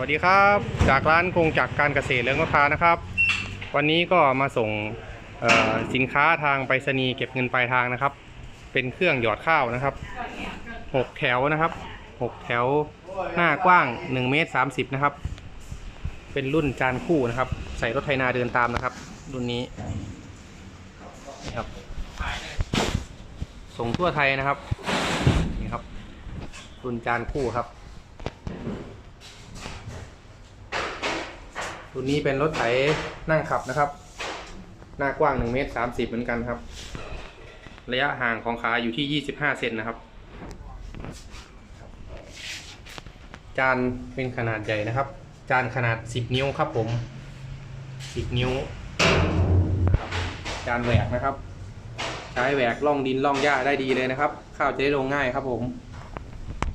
วัสดีครับ จากร้านกงจักรการเกษตรเรื่องนกทานะครับ วันนี้ก็มาส่งสินค้าทางไปรษณีย์เก็บเงินปลายทางนะครับ เป็นเครื่องหยอดข้าวนะครับหกแถวนะครับหกแถวหน้ากว้าง1เมตร30นะครับ เป็นรุ่นจานคู่นะครับ ใส่รถไถนาเดินตามนะครับ รุ่นนี้นี่ครับส่งทั่วไทยนะครับนี่ครับรุ่นจานคู่ครับ รุ่นนี้เป็นรถไถนั่งขับนะครับ หน้ากว้าง1เมตร30 เหมือนกันครับ ระยะห่างของขาอยู่ที่ 25 เซนนะครับ จานเป็นขนาดใหญ่นะครับ จานขนาด 10 นิ้วครับผม 10 นิ้ว จานแหวกนะครับ ใช้แหวกล่องดินล่องหญ้าได้ดีเลยนะครับ ข้าวจะได้ลงง่ายครับผม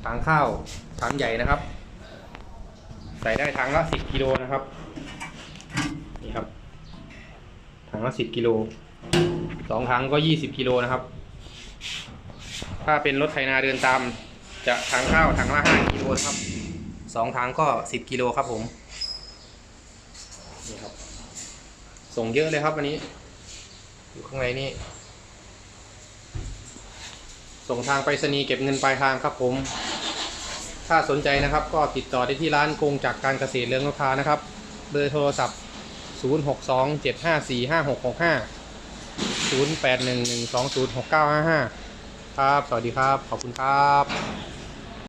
ถังข้าวถังใหญ่นะครับ ใส่ได้ถังละ10กิโลนะครับ นี่ครับ ถังละ10กิโลสองถังก็20กิโลนะครับ ถ้าเป็นรถไถนาเดินตาม จะถังข้าวถังละ5กิโลครับสองถังก็10กิโลครับผมนี่ครับ ส่งเยอะเลยครับวันนี้ อยู่ข้างในนี่ส่งทางไปรษณีย์เก็บเงินปลายทางครับผม ถ้าสนใจนะครับก็ติดต่อได้ที่ร้านกงจากการเกษตรเรืองนภานะครับ เบอร์โทรศัพท์ 062 754 5665 0811206955 ครับ สวัสดีครับ ขอบคุณครับ